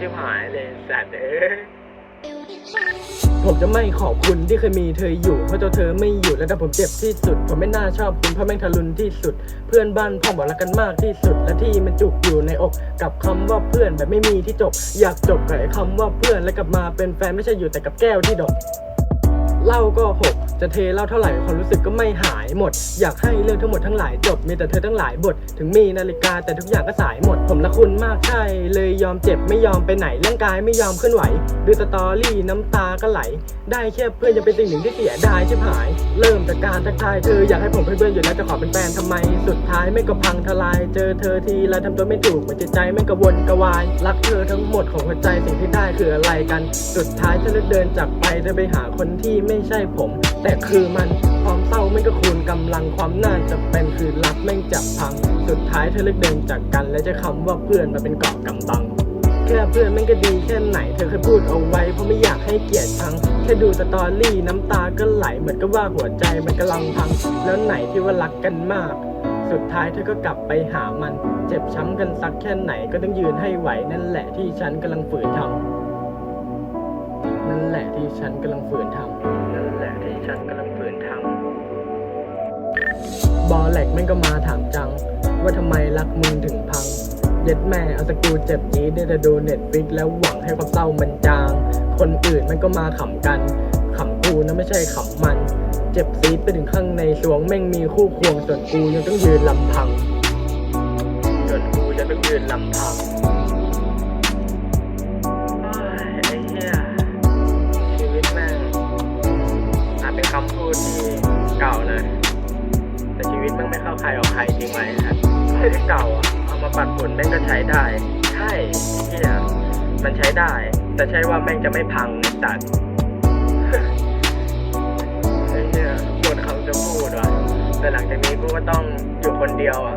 ชิบหายเลยสัตว์เอ้ยผมจะไม่ขอบคุณที่เคยมีเธออยู่ เพราะตัวเธอไม่อยู่แล้วแต่ผมเจ็บที่สุด ผมไม่น่าชอบคุณเพราะแม่งทะลุนที่สุด เพื่อนบ้านพ่อบอกรักกันมากที่สุด และที่มันจุกอยู่ในอก กับคำว่าเพื่อนแบบไม่มีที่จบ อยากจบกับไอ้คำว่าเพื่อนแล้วกลับมาเป็นแฟนไม่ใช่อยู่แต่กับแก้วที่ดกเหล้าก็หก จะเทเหล้าเท่าไหร่ความรู้สึกก็ไม่หายหมด อยากให้เรื่องทั้งหมดทั้งหลายจบ มีแต่เธอทั้งหลายบท ถึงมีนาฬิกาแต่ทุกอย่างก็สายหมด ผมละคุณมากใช่ เลยยอมเจ็บไม่ยอมไปไหนร่างกายไม่ยอมเคลื่อนไหว ดูสตอรี่น้ำตาก็ไหล ได้แค่เพื่อนยังเป็นสิ่งหนึ่งที่เสียดายชิบหาย เริ่มจากการทักทายเธออยากให้ผมเป็นเพื่อนอยู่แล้วจะขอเป็นแฟนทำไม สุดท้ายไม่ก็พังทลาย เจอเธอทีไรทำตัวไม่ถูกหมือนจิตใจไม่กระวนกระวาย รักเธอทั้งหมดของหัวใจสิ่งที่ได้คืออะไรกัน สุดท้ายเธอเลือกเดินจากไปเธอไปหาคนที่ไม่ใช่ผมแต่คือมันความเศร้าไม่ก็คูณกำลังความน่าจะเป็นคือรักแม่งจับพัง สุดท้ายเธอเลือกเดินจากกัน และจะคำว่าเพื่อนมาเป็นเกาะกำบัง แค่เพื่อนแม่งก็ดีแค่ไหน เธอเคยพูดเอาไว้เพราะไม่อยากให้เกลียดชังแค่ดูสตอรี่น้ำตาก็ไหลเหมือนกับว่าหัวใจมันกำลังพัง แล้วไหนที่ว่ารักกันมากสุดท้ายเธอก็กลับไปหามัน เจ็บช้ำกันสักแค่ไหนก็ต้องยืนให้ไหวนั่นแหละที่ฉันกำลังฝืนทำ ละที่ฉันกำลังฝืนทำนั่นแหละที่ฉันกำลังฝืนทำบอแหลกแม่งก็มาถามจัง ว่าทำไมรักมึงถึงพัง เย็ดแม่เอาสกรูเจ็บจี๊ดได้แต่ดูเน็ตฟิกแล้วหวังให้ความเศร้ามันจาง คนอื่นมันก็มาขำกันขำกูนะไม่ใช่ขำมัน เจ็บซีดไปถึงข้างในสวงแม่งมีคู่ควงส่วนกูยังต้องยืนลำพังส่วนกูยังต้องยืนลำพัง วิตแม่งไม่เข้าใครออกใครจริงไหมครับไม่ได้เก่าเอามาปัดฝุ่นแม่งก็ใช้ได้ ใช่เนี่ยมันใช้ได้ แต่ใช่ว่าแม่งจะไม่พังนะตัดไอ้เนี่ยหมดคำจะพูดว่ะแต่หลังจากนี้กูก็ต้องอยู่คนเดียวอะ